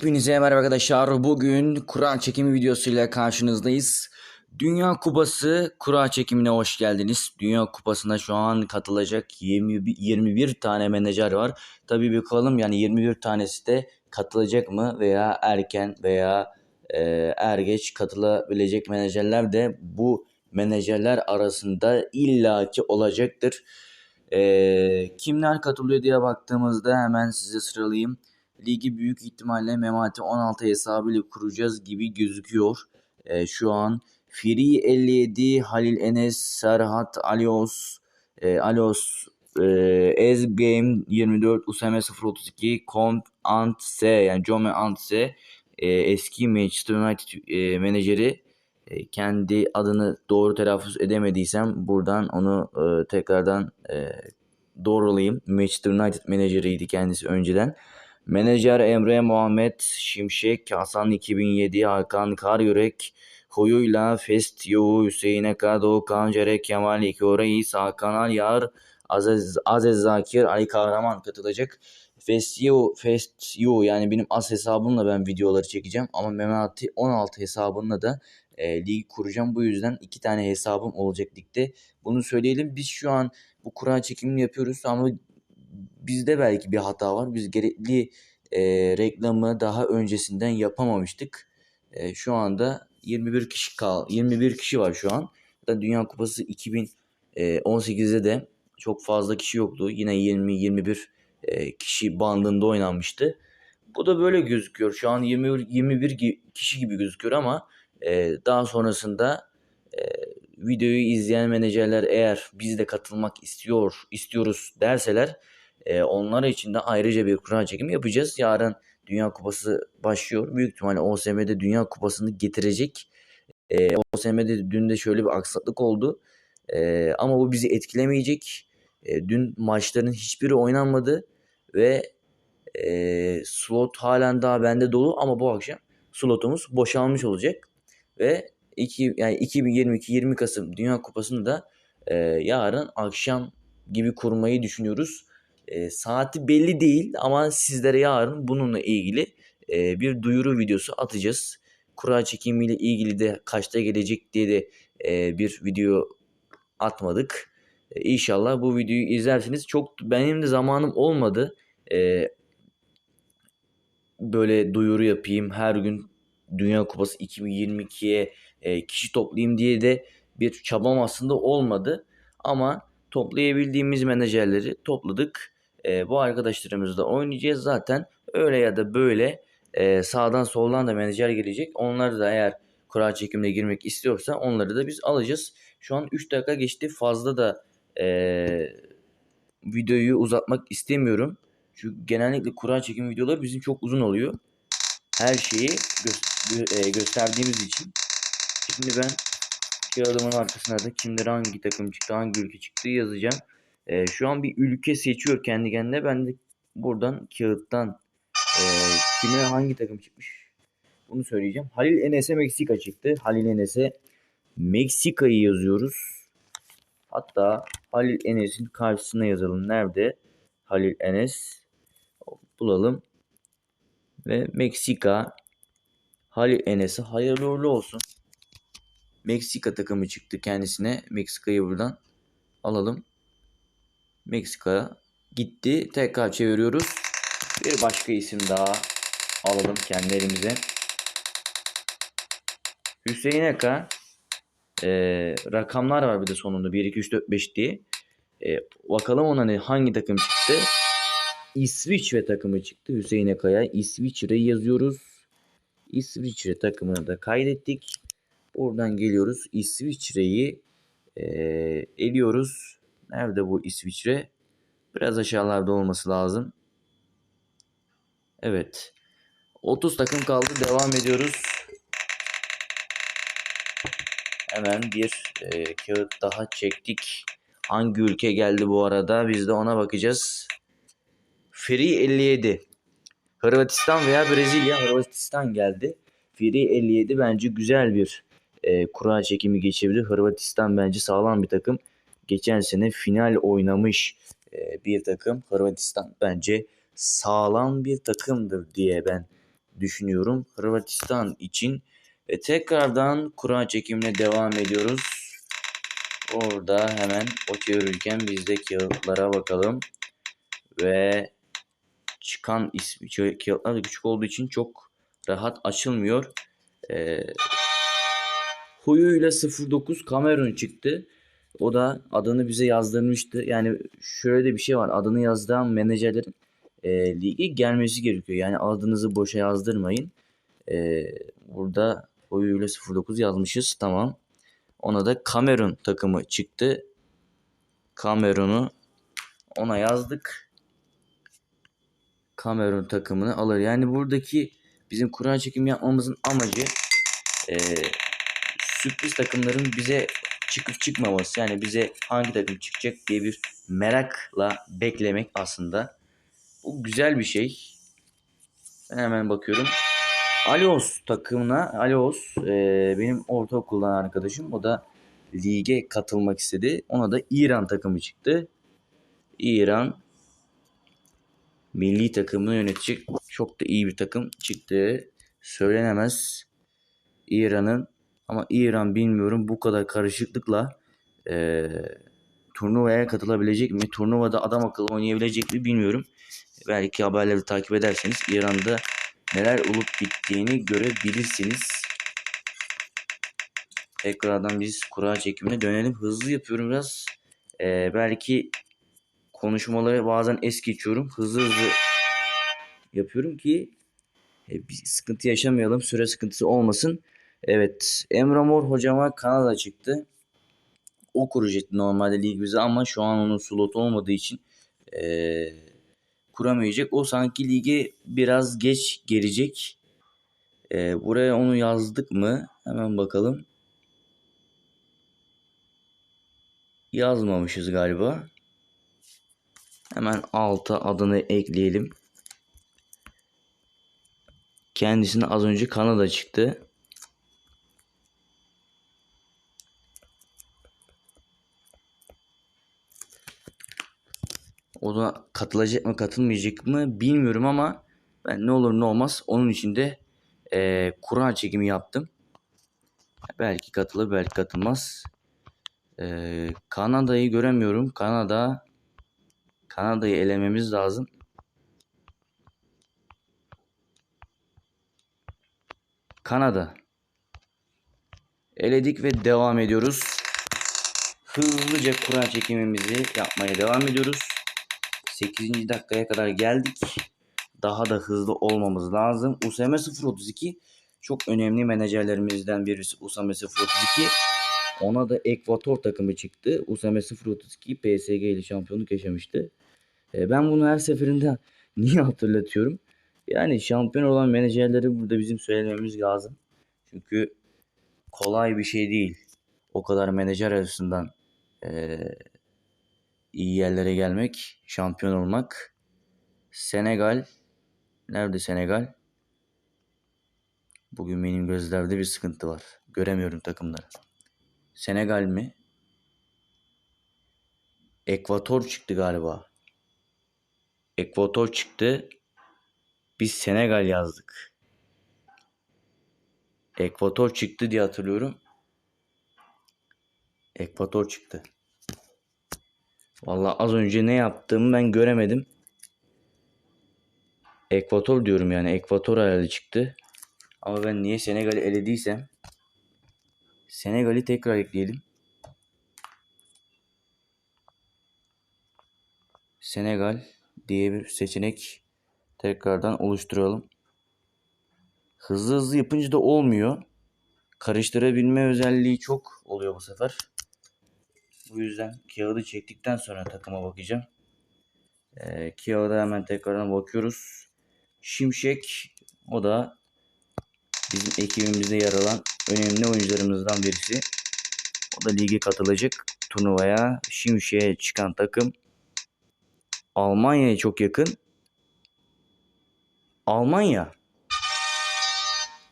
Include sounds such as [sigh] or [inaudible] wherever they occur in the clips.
Hepinize merhaba arkadaşlar. Bugün kura çekimi videosuyla karşınızdayız. Dünya Kupası kura çekimine hoş geldiniz. Dünya Kupası'na şu an katılacak 20, 21 tane menajer var. Tabii bakalım yani 21 tanesi de katılacak mı veya erken veya e, er geç katılabilecek menajerler de bu menajerler arasında illaki olacaktır. E, kimler katılıyor diye baktığımızda hemen size sıralayayım. Ligi büyük ihtimalle Memati 16 hesabıyla kuracağız gibi gözüküyor. E, şu an Free 57, Halil Enes, Serhat Alios, e, Alios, e, Game 24, Usame 032, Comp Antse yani Jome Antse e, eski Manchester United e, menajeri e, kendi adını doğru telaffuz edemediysem buradan onu e, tekrardan e, doğrulayayım. Manchester United menajeriydi kendisi önceden. Menajer Emre Muhammed Şimşek, Hasan 2007, Hakan Karyürek, Huyuyla Fest Yo, Hüseyin Eka, Doğukan Cerek, Kemal İkoreis, Hakan Alyar, Aziz, Aziz Zakir, Ali Kahraman katılacak. Fest Yo, Fest Yo yani benim as hesabımla ben videoları çekeceğim ama Memati 16 hesabımla da e, lig kuracağım. Bu yüzden iki tane hesabım olacak ligde. Bunu söyleyelim. Biz şu an bu kura çekimini yapıyoruz ama bizde belki bir hata var. Biz gerekli e, reklamı daha öncesinden yapamamıştık. E, şu anda 21 kişi kal 21 kişi var şu an. Da Dünya Kupası 2018'de de çok fazla kişi yoktu. Yine 20 21 e, kişi bandında oynanmıştı. Bu da böyle gözüküyor. Şu an 21 21 kişi gibi gözüküyor ama e, daha sonrasında e, videoyu izleyen menajerler eğer biz de katılmak istiyor istiyoruz derseler e, onlar için de ayrıca bir kura çekimi yapacağız. Yarın Dünya Kupası başlıyor. Büyük ihtimalle OSM'de Dünya Kupası'nı getirecek. E, OSM'de dün de şöyle bir aksaklık oldu. E, ama bu bizi etkilemeyecek. E, dün maçların hiçbiri oynanmadı ve e, slot halen daha bende dolu ama bu akşam slotumuz boşalmış olacak ve 2 yani 2022 20 Kasım Dünya Kupası'nı da e, yarın akşam gibi kurmayı düşünüyoruz. E, saati belli değil ama sizlere yarın bununla ilgili e, bir duyuru videosu atacağız. Kura çekimiyle ilgili de kaçta gelecek diye de e, bir video atmadık. E, inşallah bu videoyu izlersiniz. Çok benim de zamanım olmadı. E, böyle duyuru yapayım. Her gün Dünya Kupası 2022'ye e, kişi toplayayım diye de bir çabam aslında olmadı. Ama toplayabildiğimiz menajerleri topladık. E, bu arkadaşlarımızla oynayacağız zaten. Öyle ya da böyle e, sağdan soldan da menajer gelecek. Onları da eğer kura çekimine girmek istiyorsa onları da biz alacağız. Şu an 3 dakika geçti. Fazla da e, videoyu uzatmak istemiyorum. Çünkü genellikle kura çekim videoları bizim çok uzun oluyor. Her şeyi gö- e, gösterdiğimiz için. Şimdi ben kağıdımın arkasına da kimlere hangi takım çıktı, hangi ülke çıktı yazacağım. E, şu an bir ülke seçiyor kendi kendine. Ben de buradan kağıttan e, kime hangi takım çıkmış bunu söyleyeceğim. Halil Enes'e Meksika çıktı. Halil Enes'e Meksika'yı yazıyoruz. Hatta Halil Enes'in karşısına yazalım. Nerede? Halil Enes. Bulalım. Ve Meksika. Halil Enes'e hayırlı uğurlu olsun. Meksika takımı çıktı kendisine. Meksika'yı buradan alalım. Meksika gitti. Tekrar çeviriyoruz. Bir başka isim daha alalım kendi elimize. Hüseyin Eka. Ee, rakamlar var bir de sonunda. 1, 2, 3, 4, 5 diye. Ee, bakalım ona ne, hangi takım çıktı. İsviçre takımı çıktı Hüseyin Eka'ya. İsviçre'yi yazıyoruz. İsviçre takımını da kaydettik. Buradan geliyoruz. İsviçre'yi e, eliyoruz. Nerede bu İsviçre? Biraz aşağılarda olması lazım. Evet. 30 takım kaldı. Devam ediyoruz. Hemen bir e, kağıt daha çektik. Hangi ülke geldi bu arada? Biz de ona bakacağız. Free 57. Hırvatistan veya Brezilya. Hırvatistan geldi. Free 57 bence güzel bir e, kura çekimi geçebilir. Hırvatistan bence sağlam bir takım. Geçen sene final oynamış e, bir takım. Hırvatistan bence sağlam bir takımdır diye ben düşünüyorum. Hırvatistan için. Ve tekrardan kura çekimine devam ediyoruz. Orada hemen o çevirirken biz de kağıtlara bakalım. Ve çıkan ismi kağıtlar küçük olduğu için çok rahat açılmıyor. Ee, huyuyla 09 Cameron çıktı. O da adını bize yazdırmıştı. Yani şöyle de bir şey var. Adını yazdıran menajerlerin e, lige gelmesi gerekiyor. Yani adınızı boşa yazdırmayın. E, burada huyuyla 09 yazmışız. Tamam. Ona da Cameron takımı çıktı. Cameron'u ona yazdık. Cameron takımını alır. Yani buradaki bizim kura çekim yapmamızın amacı e, sürpriz takımların bize çıkıp çıkmaması. Yani bize hangi takım çıkacak diye bir merakla beklemek aslında. Bu güzel bir şey. Ben hemen bakıyorum. Alios takımına Alios e, benim ortaokuldan arkadaşım. O da lige katılmak istedi. Ona da İran takımı çıktı. İran milli takımını yönetecek çok da iyi bir takım çıktı. Söylenemez. İran'ın ama İran bilmiyorum bu kadar karışıklıkla e, turnuvaya katılabilecek mi? Turnuvada adam akıllı oynayabilecek mi bilmiyorum. Belki haberleri takip ederseniz İran'da neler olup bittiğini görebilirsiniz. Tekrardan biz kura çekimine dönelim. Hızlı yapıyorum biraz. Ee, belki konuşmaları bazen es geçiyorum. Hızlı hızlı yapıyorum ki e, bir sıkıntı yaşamayalım. Süre sıkıntısı olmasın. Evet. Emre Mor hocama Kanada çıktı. O kuracaktı normalde lig bize ama şu an onun slot olmadığı için ee, kuramayacak. O sanki lige biraz geç gelecek. Ee, buraya onu yazdık mı? Hemen bakalım. Yazmamışız galiba. Hemen alta adını ekleyelim. Kendisine az önce Kanada çıktı. O da katılacak mı katılmayacak mı bilmiyorum ama ben ne olur ne olmaz onun için de e, kura çekimi yaptım. Belki katılır belki katılmaz. E, Kanada'yı göremiyorum. Kanada Kanada'yı elememiz lazım. Kanada. Eledik ve devam ediyoruz. Hızlıca kura çekimimizi yapmaya devam ediyoruz. 8. dakikaya kadar geldik. Daha da hızlı olmamız lazım. USM 032 çok önemli menajerlerimizden birisi USM 032. Ona da Ekvator takımı çıktı. USM 032 PSG ile şampiyonluk yaşamıştı. E, ben bunu her seferinde [laughs] niye hatırlatıyorum? Yani şampiyon olan menajerleri burada bizim söylememiz lazım. Çünkü kolay bir şey değil. O kadar menajer arasından e, iyi yerlere gelmek, şampiyon olmak. Senegal. Nerede Senegal? Bugün benim gözlerde bir sıkıntı var. Göremiyorum takımları. Senegal mi? Ekvator çıktı galiba. Ekvator çıktı. Biz Senegal yazdık. Ekvator çıktı diye hatırlıyorum. Ekvator çıktı. Vallahi az önce ne yaptığımı ben göremedim. Ekvator diyorum yani. Ekvator herhalde çıktı. Ama ben niye Senegal'i elediysem Senegal'i tekrar ekleyelim. Senegal diye bir seçenek tekrardan oluşturalım. Hızlı hızlı yapınca da olmuyor. Karıştırabilme özelliği çok oluyor bu sefer. Bu yüzden kağıdı çektikten sonra takıma bakacağım. Ee, kağıda hemen tekrardan bakıyoruz. Şimşek o da bizim ekibimizde yer alan önemli oyuncularımızdan birisi. O da lige katılacak turnuvaya. Şimşek'e çıkan takım Almanya'ya çok yakın. Almanya.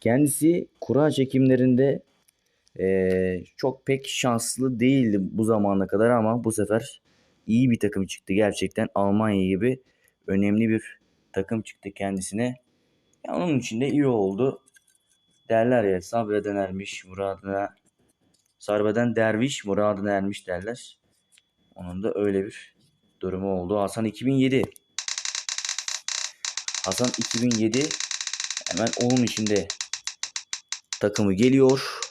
Kendisi kura çekimlerinde ee, çok pek şanslı değildi bu zamana kadar ama bu sefer iyi bir takım çıktı. Gerçekten Almanya gibi önemli bir takım çıktı kendisine. Ya onun için de iyi oldu. Derler ya sabreden ermiş muradına sarbeden derviş muradına ermiş derler. Onun da öyle bir durumu oldu. Hasan 2007. Hasan 2007 hemen onun içinde takımı geliyor.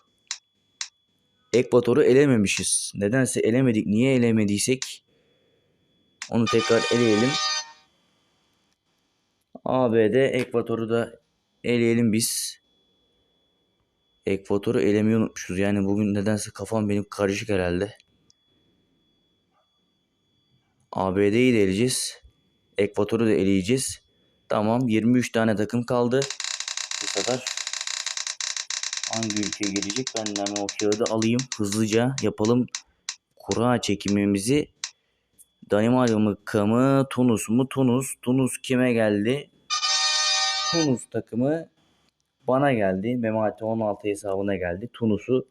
Ekvator'u elememişiz. Nedense elemedik. Niye elemediysek onu tekrar eleyelim. ABD Ekvator'u da eleyelim biz. Ekvator'u elemeyi unutmuşuz. Yani bugün nedense kafam benim karışık herhalde. ABD'yi de eleyeceğiz. Ekvator'u da eleyeceğiz. Tamam 23 tane takım kaldı. Bu sefer hangi ülke gelecek? Ben de hemen o kağıdı alayım. Hızlıca yapalım. Kura çekimimizi. Danimarka mı? Tunus mu? Tunus. Tunus kime geldi? Tunus takımı bana geldi. Memati 16 hesabına geldi. Tunus'u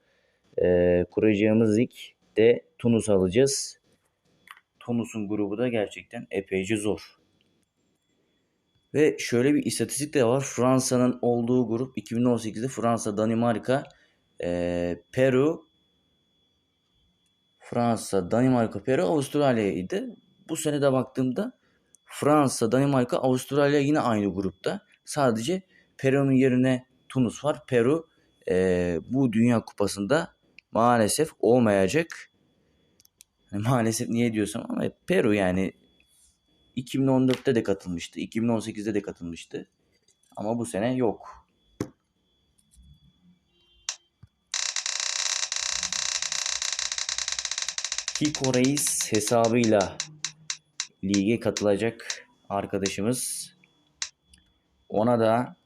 e, kuracağımız ligde Tunus alacağız. Tunus'un grubu da gerçekten epeyce zor. Ve şöyle bir istatistik de var. Fransa'nın olduğu grup 2018'de Fransa, Danimarka, e, Peru, Fransa, Danimarka, Peru, Avustralya'ydı. Bu sene de baktığımda Fransa, Danimarka, Avustralya yine aynı grupta. Sadece Peru'nun yerine Tunus var. Peru e, bu Dünya Kupası'nda maalesef olmayacak. Yani maalesef niye diyorsam ama Peru yani 2014'te de katılmıştı. 2018'de de katılmıştı. Ama bu sene yok. Kiko Reis hesabıyla lige katılacak arkadaşımız. Ona da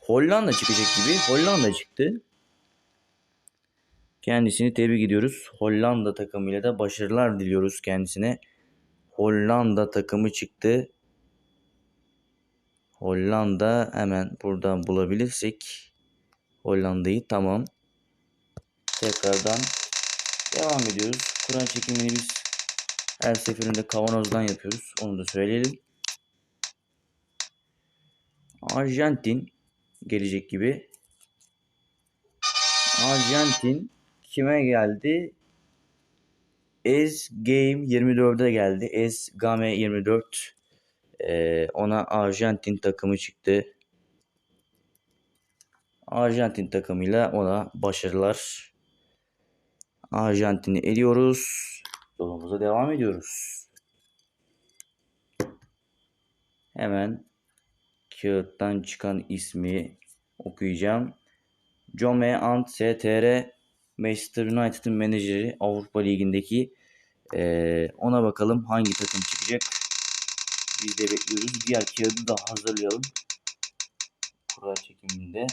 Hollanda çıkacak gibi. Hollanda çıktı. Kendisini tebrik ediyoruz. Hollanda takımıyla da başarılar diliyoruz kendisine. Hollanda takımı çıktı. Hollanda hemen buradan bulabilirsek Hollanda'yı tamam. Tekrardan devam ediyoruz. Kur'an çekimini biz her seferinde kavanozdan yapıyoruz. Onu da söyleyelim. Arjantin gelecek gibi. Arjantin kime geldi? Ez Game 24'e geldi. Ez Game 24 ee, ona Arjantin takımı çıktı. Arjantin takımıyla ona başarılar. Arjantin'i eliyoruz. Yolumuza devam ediyoruz. Hemen kağıttan çıkan ismi okuyacağım. Jome Ant STR Manchester United'ın menajeri Avrupa Ligi'ndeki ee, ona bakalım hangi takım çıkacak. Biz de bekliyoruz. Diğer kağıdı da hazırlayalım. Kura çekiminde.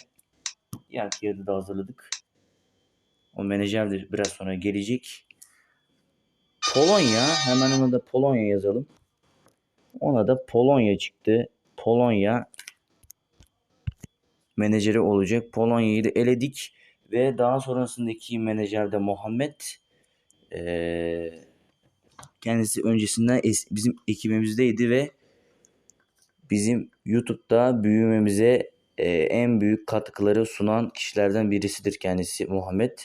Diğer kağıdı da hazırladık. O menajer de biraz sonra gelecek. Polonya. Hemen ona da Polonya yazalım. Ona da Polonya çıktı. Polonya menajeri olacak. Polonya'yı da eledik. Ve daha sonrasındaki menajer de Muhammed. Ee, kendisi öncesinden bizim ekibimizdeydi ve bizim YouTube'da büyümemize e, en büyük katkıları sunan kişilerden birisidir kendisi Muhammed.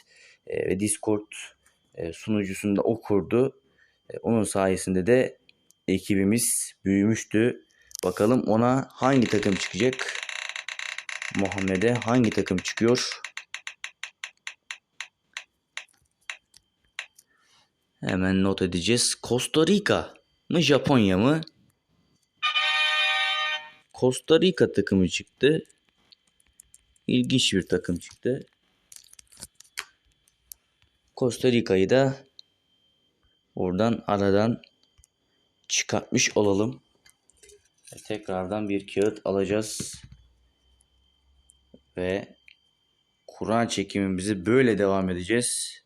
E, ve Discord e, sunucusunda o kurdu. E, onun sayesinde de ekibimiz büyümüştü. Bakalım ona hangi takım çıkacak? Muhammed'e hangi takım çıkıyor? Hemen not edeceğiz. Costa Rica mı Japonya mı? Costa Rica takımı çıktı. İlginç bir takım çıktı. Costa Rica'yı da oradan aradan çıkartmış olalım. Ve tekrardan bir kağıt alacağız. Ve Kur'an çekimimizi böyle devam edeceğiz.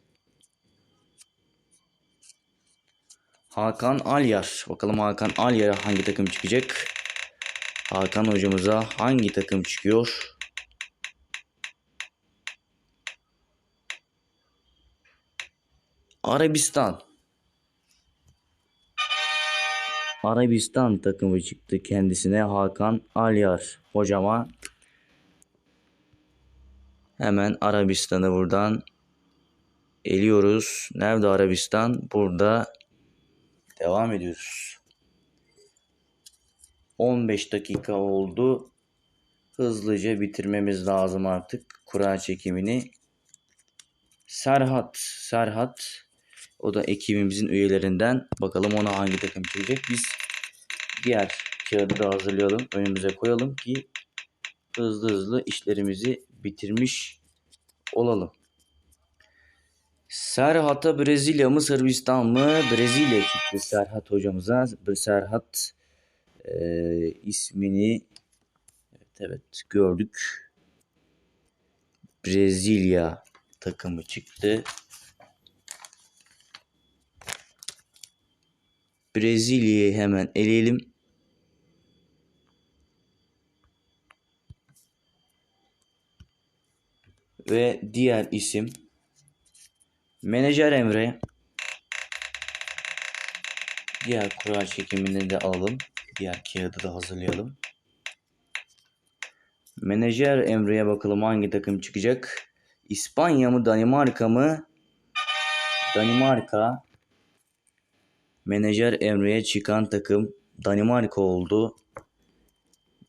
Hakan Alyar. Bakalım Hakan Alyar'a hangi takım çıkacak? Hakan hocamıza hangi takım çıkıyor? Arabistan. Arabistan takımı çıktı kendisine Hakan Alyar hocama. Hemen Arabistan'ı buradan eliyoruz. Nerede Arabistan? Burada devam ediyoruz. 15 dakika oldu. Hızlıca bitirmemiz lazım artık kura çekimini. Serhat, Serhat o da ekibimizin üyelerinden. Bakalım ona hangi takım çıkacak. Biz diğer kağıdı da hazırlayalım. Önümüze koyalım ki hızlı hızlı işlerimizi bitirmiş olalım. Serhat'a Brezilya mı Sırbistan mı? Brezilya çıktı Serhat hocamıza. Serhat e, ismini evet, evet gördük. Brezilya takımı çıktı. Brezilya'yı hemen eleyelim. Ve diğer isim Menajer Emre. Diğer kura çekimini de alalım. Diğer kağıdı da hazırlayalım. Menajer Emre'ye bakalım hangi takım çıkacak. İspanya mı Danimarka mı? Danimarka. Menajer Emre'ye çıkan takım Danimarka oldu.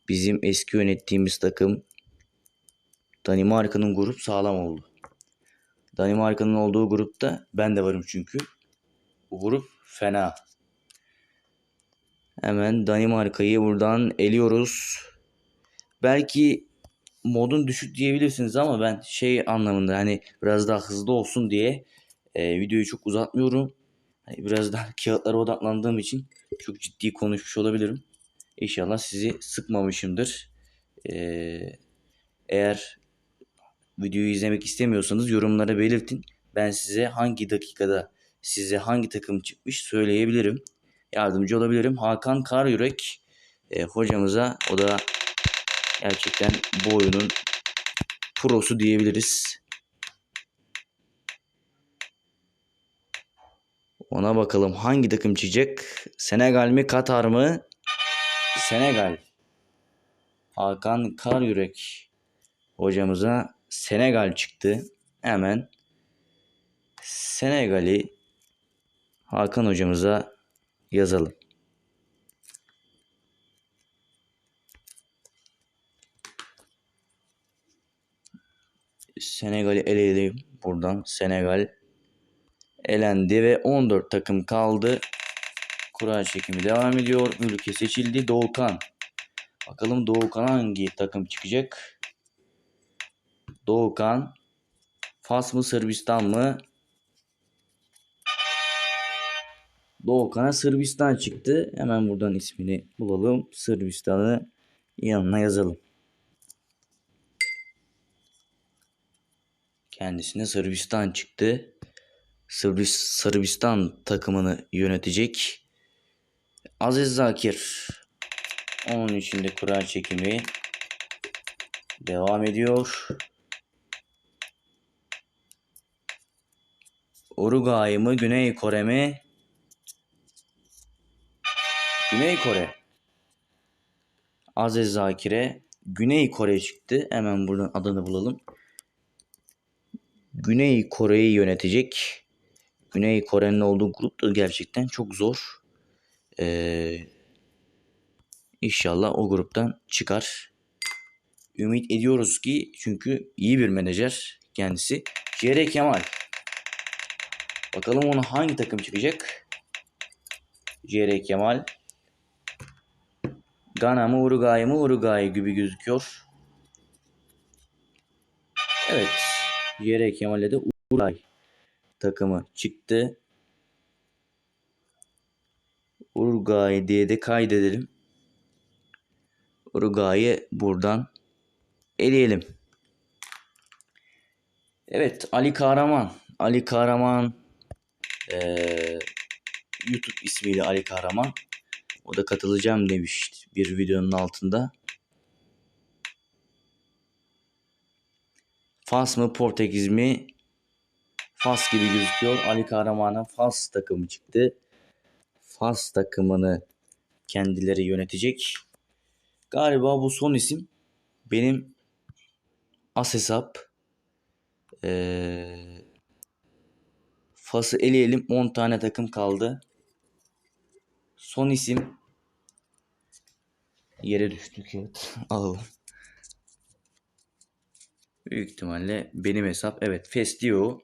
Bizim eski yönettiğimiz takım Danimarka'nın grup sağlam oldu. Danimarka'nın olduğu grupta ben de varım çünkü. Grup fena. Hemen Danimarka'yı buradan eliyoruz. Belki modun düşük diyebilirsiniz ama ben şey anlamında hani biraz daha hızlı olsun diye e, videoyu çok uzatmıyorum. Hani biraz daha [laughs] kağıtlara odaklandığım için çok ciddi konuşmuş olabilirim. İnşallah sizi sıkmamışımdır. Ee, eğer videoyu izlemek istemiyorsanız yorumlara belirtin. Ben size hangi dakikada size hangi takım çıkmış söyleyebilirim. Yardımcı olabilirim. Hakan Karyürek e, hocamıza o da gerçekten bu oyunun prosu diyebiliriz. Ona bakalım hangi takım çıkacak? Senegal mi Katar mı? Senegal. Hakan Karyürek hocamıza Senegal çıktı. Hemen Senegal'i Hakan hocamıza yazalım. Senegal'i eleyelim buradan. Senegal elendi ve 14 takım kaldı. Kura çekimi devam ediyor. Ülke seçildi. Doğukan. Bakalım Doğukan hangi takım çıkacak? Doğukan. Fas mı Sırbistan mı? Doğukan'a Sırbistan çıktı. Hemen buradan ismini bulalım. Sırbistan'ı yanına yazalım. Kendisine Sırbistan çıktı. Sırbis, Sırbistan takımını yönetecek. Aziz Zakir. Onun içinde kura çekimi devam ediyor. Uruguay mı Güney Kore mi? Güney Kore. Aziz Zakir'e Güney Kore çıktı. Hemen buradan adını bulalım. Güney Kore'yi yönetecek. Güney Kore'nin olduğu grup da gerçekten çok zor. Ee, inşallah o gruptan çıkar. Ümit ediyoruz ki çünkü iyi bir menajer kendisi. Cere Kemal. Bakalım ona hangi takım çıkacak? Cere Kemal. Gana mı Uruguay mı Uruguay gibi gözüküyor. Evet. Cere Kemal'e de Uruguay takımı çıktı. Uruguay diye de kaydedelim. Uruguay'ı buradan eleyelim. Evet Ali Kahraman. Ali Kahraman ee, YouTube ismiyle Ali Kahraman. O da katılacağım demiş bir videonun altında. Fas mı Portekiz mi? Fas gibi gözüküyor. Ali Kahraman'a Fas takımı çıktı. Fas takımını kendileri yönetecek. Galiba bu son isim benim as hesap. Ee, Fas'ı eleyelim 10 tane takım kaldı. Son isim yere düştü kağıt. Alalım. Büyük ihtimalle benim hesap. Evet Festio.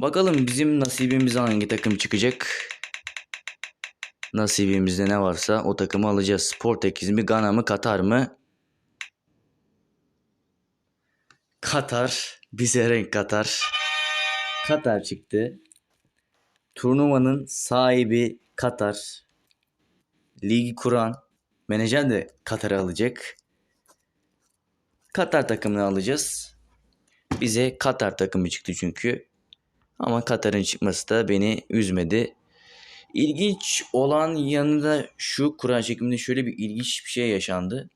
Bakalım bizim nasibimize hangi takım çıkacak. Nasibimizde ne varsa o takımı alacağız. Portekiz mi, Gana mı, Katar mı? Katar. Bize renk Katar. Katar çıktı. Turnuvanın sahibi Katar. Ligi kuran menajer de Katar'ı alacak. Katar takımını alacağız. Bize Katar takımı çıktı çünkü. Ama Katar'ın çıkması da beni üzmedi. İlginç olan yanında şu kura çekiminde şöyle bir ilginç bir şey yaşandı.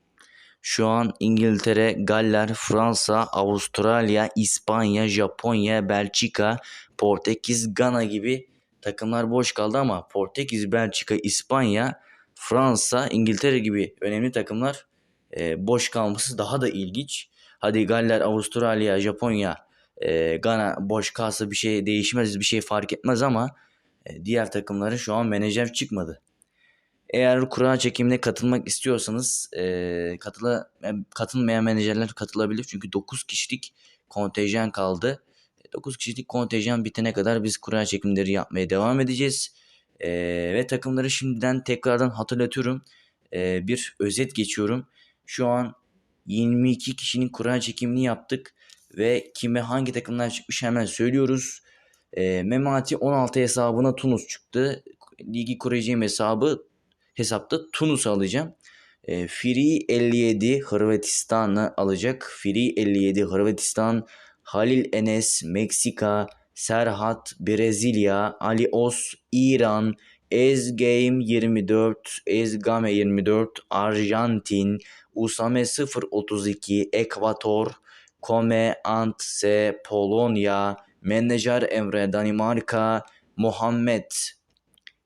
Şu an İngiltere, Galler, Fransa, Avustralya, İspanya, Japonya, Belçika, Portekiz, Gana gibi takımlar boş kaldı ama Portekiz, Belçika, İspanya, Fransa, İngiltere gibi önemli takımlar e, boş kalması daha da ilginç. Hadi Galler, Avustralya, Japonya, e, Gana boş kalsa bir şey değişmez, bir şey fark etmez ama e, diğer takımların şu an menajer çıkmadı. Eğer kura çekimine katılmak istiyorsanız e, katıla, e, katılmayan menajerler katılabilir. Çünkü 9 kişilik kontenjan kaldı. 9 kişilik kontenjan bitene kadar biz kura çekimleri yapmaya devam edeceğiz. E, ve takımları şimdiden tekrardan hatırlatıyorum. E, bir özet geçiyorum. Şu an 22 kişinin kura çekimini yaptık. Ve kime hangi takımlar çıkmış hemen söylüyoruz. E, Memati 16 hesabına Tunus çıktı. Ligi kuracağım hesabı hesapta Tunus alacağım. E, Free 57 Hırvatistan'ı alacak. Free 57 Hırvatistan, Halil Enes Meksika, Serhat Brezilya, Ali Os İran, Ezgame 24, Ezgame 24, Arjantin, Usame 032, Ekvator, Kome Antse Polonya, Menajer Emre Danimarka, Muhammed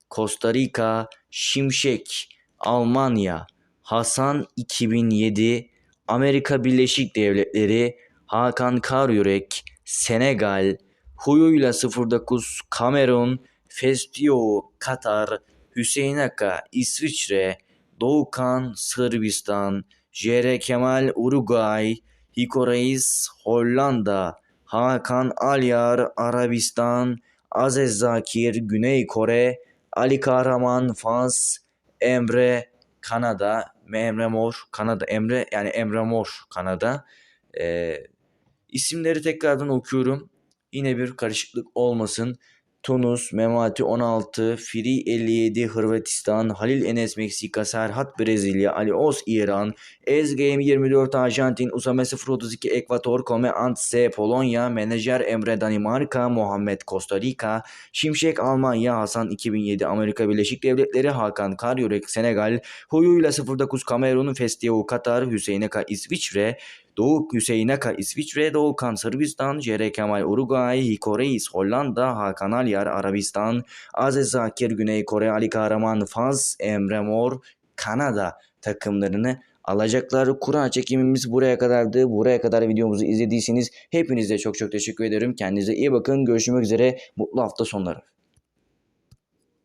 Costa Rica, Şimşek, Almanya, Hasan 2007, Amerika Birleşik Devletleri, Hakan Karyürek, Senegal, Huyuyla 09, Kamerun, Festio, Katar, Hüseyin Aka, İsviçre, Doğukan, Sırbistan, Jere Kemal, Uruguay, Hiko Reis, Hollanda, Hakan Alyar, Arabistan, Aziz Zakir, Güney Kore, Ali Kahraman, Fas, Emre, Kanada, Emre Mor, Kanada, Emre yani Emre Mor, Kanada. Ee, isimleri tekrardan okuyorum. Yine bir karışıklık olmasın. Tunus, Memati 16, Firi 57 Hırvatistan, Halil Enes Meksika, Serhat Brezilya, Ali Os İran, Ezgame 24 Arjantin, Usame 032 Ekvator, Kome Antse Polonya, Menajer Emre Danimarka, Muhammed Costa Rica, Şimşek Almanya, Hasan 2007 Amerika Birleşik Devletleri, Hakan Karyürek Senegal, Huyuyla 09 Kamerun, Festio Katar, Hüseyin Eka İsviçre, Doğu Hüseyin Aka İsviçre, Doğukan Sırbistan, Jere Kemal Uruguay, Hiko Reis Hollanda, Hakan Alyar Arabistan, Aziz Zakir Güney Kore, Ali Kahraman Faz, Emre Mor, Kanada takımlarını alacaklar. Kura çekimimiz buraya kadardı. Buraya kadar videomuzu izlediyseniz hepinize çok çok teşekkür ederim. Kendinize iyi bakın. Görüşmek üzere. Mutlu hafta sonları.